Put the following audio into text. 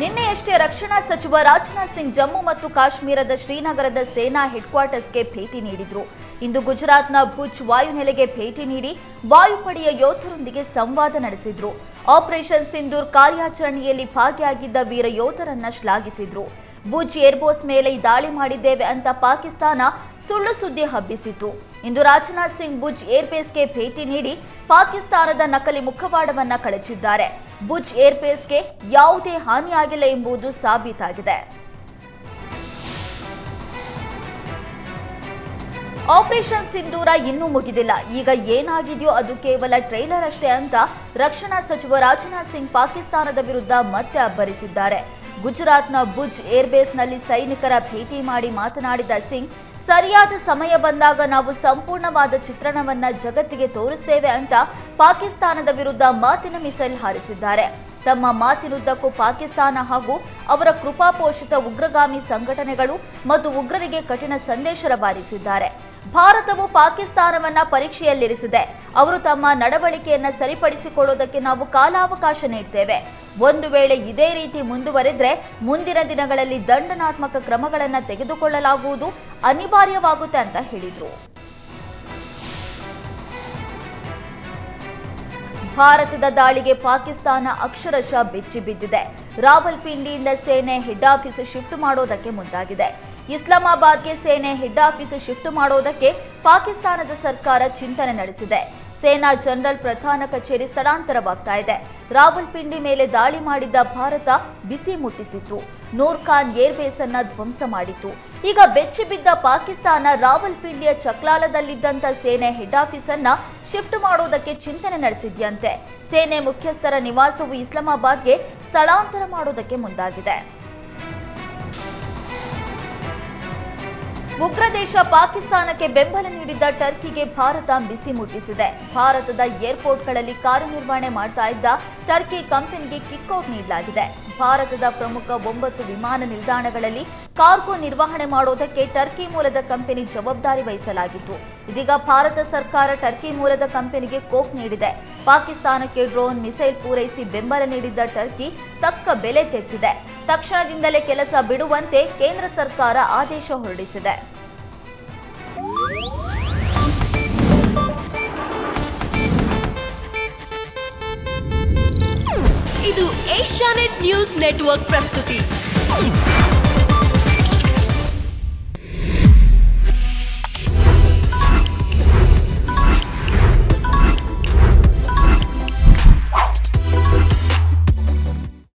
ನಿನ್ನೆಯಷ್ಟೇ ರಕ್ಷಣಾ ಸಚಿವ ರಾಜನಾಥ್ ಸಿಂಗ್ ಜಮ್ಮು ಮತ್ತು ಕಾಶ್ಮೀರದ ಶ್ರೀನಗರದ ಸೇನಾ ಹೆಡ್ ಕ್ವಾರ್ಟರ್ಸ್ಗೆ ಭೇಟಿ ನೀಡಿದ್ರು. ಇಂದು ಗುಜರಾತ್ನ ಭುಜ್ ವಾಯುನೆಲೆಗೆ ಭೇಟಿ ನೀಡಿ ವಾಯುಪಡೆಯ ಯೋಧರೊಂದಿಗೆ ಸಂವಾದ ನಡೆಸಿದ್ರು. ಆಪರೇಷನ್ ಸಿಂಧೂರ್ ಕಾರ್ಯಾಚರಣೆಯಲ್ಲಿ ಭಾಗಿಯಾಗಿದ್ದ ವೀರ ಯೋಧರನ್ನ ಶ್ಲಾಘಿಸಿದ್ರು. ಭುಜ್ ಏರ್ಬೋಸ್ ಮೇಲೆ ದಾಳಿ ಮಾಡಿದ್ದೇವೆ ಅಂತ ಪಾಕಿಸ್ತಾನ ಸುಳ್ಳು ಸುದ್ದಿ ಹಬ್ಬಿಸಿತು ಇಂದು ರಾಜನಾಥ್ ಸಿಂಗ್ ಭುಜ್ ಏರ್ಬೇಸ್ಗೆ ಭೇಟಿ ನೀಡಿ ಪಾಕಿಸ್ತಾನದ ನಕಲಿ ಮುಖವಾಡವನ್ನ ಕಳಚಿದ್ದಾರೆ. ಭುಜ್ ಏರ್ಬೇಸ್ಗೆ ಯಾವುದೇ ಹಾನಿಯಾಗಿಲ್ಲ ಎಂಬುದು ಸಾಬೀತಾಗಿದೆ. ಆಪರೇಷನ್ ಸಿಂಧೂರ ಇನ್ನೂ ಮುಗಿದಿಲ್ಲ. ಈಗ ಏನಾಗಿದೆಯೋ ಅದು ಕೇವಲ ಟ್ರೈಲರ್ ಅಷ್ಟೇ ಅಂತ ರಕ್ಷಣಾ ಸಚಿವ ರಾಜನಾಥ್ ಸಿಂಗ್ ಪಾಕಿಸ್ತಾನದ ವಿರುದ್ಧ ಮತ್ತೆ ಅಬ್ಬರಿಸಿದ್ದಾರೆ. ಗುಜರಾತ್ನ ಭುಜ್ ಏರ್ಬೇಸ್ನಲ್ಲಿ ಸೈನಿಕರ ಭೇಟಿ ಮಾಡಿ ಮಾತನಾಡಿದ ಸಿಂಗ್, ಸರಿಯಾದ ಸಮಯ ಬಂದಾಗ ನಾವು ಸಂಪೂರ್ಣವಾದ ಚಿತ್ರಣವನ್ನ ಜಗತ್ತಿಗೆ ತೋರಿಸ್ತೇವೆ ಅಂತ ಪಾಕಿಸ್ತಾನದ ವಿರುದ್ಧ ಮಾತಿನ ಮಿಸೈಲ್ ಹಾರಿಸಿದ್ದಾರೆ. ತಮ್ಮ ಮಾತಿನುದ್ದಕ್ಕೂ ಪಾಕಿಸ್ತಾನ ಹಾಗೂ ಅವರ ಕೃಪಾಪೋಷಿತ ಉಗ್ರಗಾಮಿ ಸಂಘಟನೆಗಳು ಮತ್ತು ಉಗ್ರರಿಗೆ ಕಠಿಣ ಸಂದೇಶ ರವಾನಿಸಿದ್ದಾರೆ. ಭಾರತವು ಪಾಕಿಸ್ತಾನವನ್ನ ಪರೀಕ್ಷೆಯಲ್ಲಿರಿಸಿದೆ. ಅವರು ತಮ್ಮ ನಡವಳಿಕೆಯನ್ನ ಸರಿಪಡಿಸಿಕೊಳ್ಳುವುದಕ್ಕೆ ನಾವು ಕಾಲಾವಕಾಶ ನೀಡ್ತೇವೆ. ಒಂದು ವೇಳೆ ಇದೇ ರೀತಿ ಮುಂದುವರೆದ್ರೆ ಮುಂದಿನ ದಿನಗಳಲ್ಲಿ ದಂಡನಾತ್ಮಕ ಕ್ರಮಗಳನ್ನು ತೆಗೆದುಕೊಳ್ಳಲಾಗುವುದು ಅನಿವಾರ್ಯವಾಗುತ್ತೆ ಅಂತ ಹೇಳಿದರು. ಭಾರತದ ದಾಳಿಗೆ ಪಾಕಿಸ್ತಾನ ಅಕ್ಷರಶಃ ಬೆಚ್ಚಿ ಬಿದ್ದಿದೆ ರಾವಲ್ಪಿಂಡಿಯಿಂದ ಸೇನೆ ಹೆಡ್ ಆಫೀಸ್ ಶಿಫ್ಟ್ ಮಾಡೋದಕ್ಕೆ ಮುಂದಾಗಿದೆ. ಇಸ್ಲಾಮಾಬಾದ್ಗೆ ಸೇನೆ ಹೆಡ್ ಆಫೀಸ್ ಶಿಫ್ಟ್ ಮಾಡೋದಕ್ಕೆ ಪಾಕಿಸ್ತಾನದ ಸರ್ಕಾರ ಚಿಂತನೆ ನಡೆಸಿದೆ. ಸೇನಾ ಜನರಲ್ ಪ್ರಧಾನ ಕಚೇರಿ ಸ್ಥಳಾಂತರವಾಗ್ತಾ ಇದೆ. ರಾವಲ್ಪಿಂಡಿ ಮೇಲೆ ದಾಳಿ ಮಾಡಿದ್ದ ಭಾರತ ಬಿಸಿ ಮುಟ್ಟಿಸಿತ್ತು. ನೂರ್ ಖಾನ್ ಏರ್ಬೇಸ್ ಅನ್ನ ಧ್ವಂಸ ಮಾಡಿತು ಈಗ ಬೆಚ್ಚಿ ಬಿದ್ದ ಪಾಕಿಸ್ತಾನ ರಾವಲ್ಪಿಂಡಿಯ ಚಕ್ಲಾಲದಲ್ಲಿದ್ದಂತ ಸೇನೆ ಹೆಡ್ ಆಫೀಸ್ ಅನ್ನ ಶಿಫ್ಟ್ ಮಾಡೋದಕ್ಕೆ ಚಿಂತನೆ ನಡೆಸಿದ್ಯಂತೆ. ಸೇನೆ ಮುಖ್ಯಸ್ಥರ ನಿವಾಸವು ಇಸ್ಲಾಮಾಬಾದ್ಗೆ ಸ್ಥಳಾಂತರ ಮಾಡೋದಕ್ಕೆ ಮುಂದಾಗಿದೆ. ಉಗ್ರ ದೇಶ ಪಾಕಿಸ್ತಾನಕ್ಕೆ ಬೆಂಬಲ ನೀಡಿದ್ದ ಟರ್ಕಿಗೆ ಭಾರತ ಬಿಸಿ ಮುಟ್ಟಿಸಿದೆ. ಭಾರತದ ಏರ್ಪೋರ್ಟ್ಗಳಲ್ಲಿ ಕಾರ್ಯನಿರ್ವಹಣೆ ಮಾಡ್ತಾ ಇದ್ದ ಟರ್ಕಿ ಕಂಪನಿಗೆ ಕಿಕ್ಔಟ್ ನೀಡಲಾಗಿದೆ. ಭಾರತದ ಪ್ರಮುಖ ಒಂಬತ್ತು ವಿಮಾನ ನಿಲ್ದಾಣಗಳಲ್ಲಿ ಕಾರ್ಗೋ ನಿರ್ವಹಣೆ ಮಾಡೋದಕ್ಕೆ ಟರ್ಕಿ ಮೂಲದ ಕಂಪನಿ ಜವಾಬ್ದಾರಿ ವಹಿಸಲಾಗಿತ್ತು. ಇದೀಗ ಭಾರತ ಸರ್ಕಾರ ಟರ್ಕಿ ಮೂಲದ ಕಂಪನಿಗೆ ಕೋಕ್ ನೀಡಿದೆ. ಪಾಕಿಸ್ತಾನಕ್ಕೆ ಡ್ರೋನ್ ಮಿಸೈಲ್ ಪೂರೈಸಿ ಬೆಂಬಲ ನೀಡಿದ್ದ ಟರ್ಕಿ ತಕ್ಕ ಬೆಲೆ ತೆತ್ತಿದೆ. ತಕ್ಷಣದಿಂದಲೇ ಕೆಲಸ ಬಿಡುವಂತೆ ಕೇಂದ್ರ ಸರ್ಕಾರ ಆದೇಶ ಹೊರಡಿಸಿದೆ. ಇದು ಏಷ್ಯಾನೆಟ್ ನ್ಯೂಸ್ ನೆಟ್ವರ್ಕ್ ಪ್ರಸ್ತುತಿ.